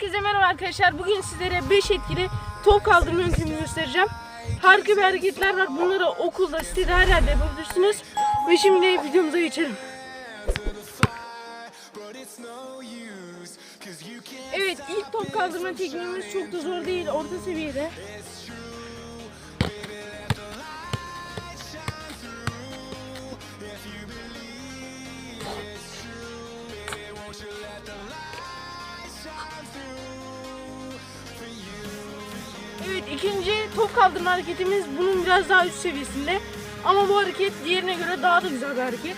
Herkese merhaba arkadaşlar. Bugün sizlere 5 etkili top kaldırma yöntemini göstereceğim. Harika bir hareketler var. Bunları okulda, sitede her yerde yapabilirsiniz. Ve şimdi videomuza geçelim. Evet ilk top kaldırma tekniğimiz çok da zor değil. Orta seviyede. Evet ikinci top kaldırma hareketimiz bunun biraz daha üst seviyesinde. Ama bu hareket diğerine göre daha da güzel bir hareket.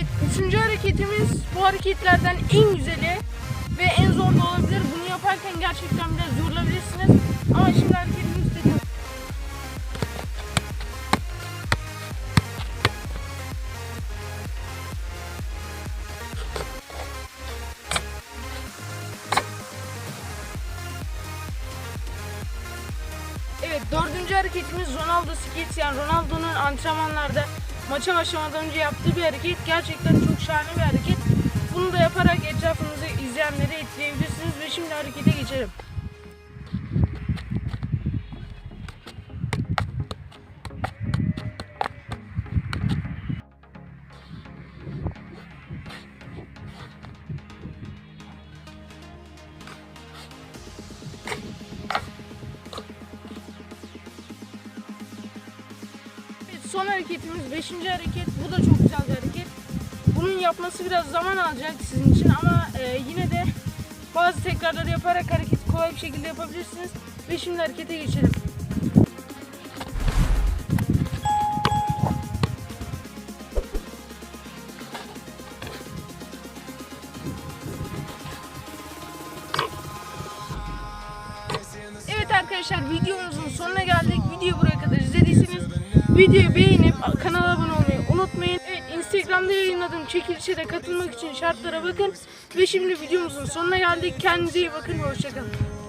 Evet üçüncü hareketimiz bu hareketlerden en güzeli ve en zor da olabilir. Bunu yaparken gerçekten biraz yorulabilirsiniz. Ama şimdi hareketimi göstereyim. Evet dördüncü hareketimiz Ronaldo skills yani Ronaldo'nun antrenmanlarda maça başlamadan önce yaptığı bir hareket. Gerçekten çok şahane bir hareket. Bunu da yaparak etrafınızı izleyenleri etkileyebilirsiniz ve şimdi harekete geçelim. Son hareketimiz 5. hareket. Bu da çok güzel bir hareket. Bunun yapması biraz zaman alacak sizin için ama e, yine de bazı tekrarları yaparak hareketi kolay bir şekilde yapabilirsiniz. Ve şimdi harekete geçelim. Evet arkadaşlar videomuzun sonuna geldik. Videoyu buraya videoyu beğenip kanala abone olmayı unutmayın. Evet Instagram'da yayınladığım çekilişe de katılmak için şartlara bakın. Ve şimdi videomuzun sonuna geldik. Kendinize iyi bakın hoşçakalın.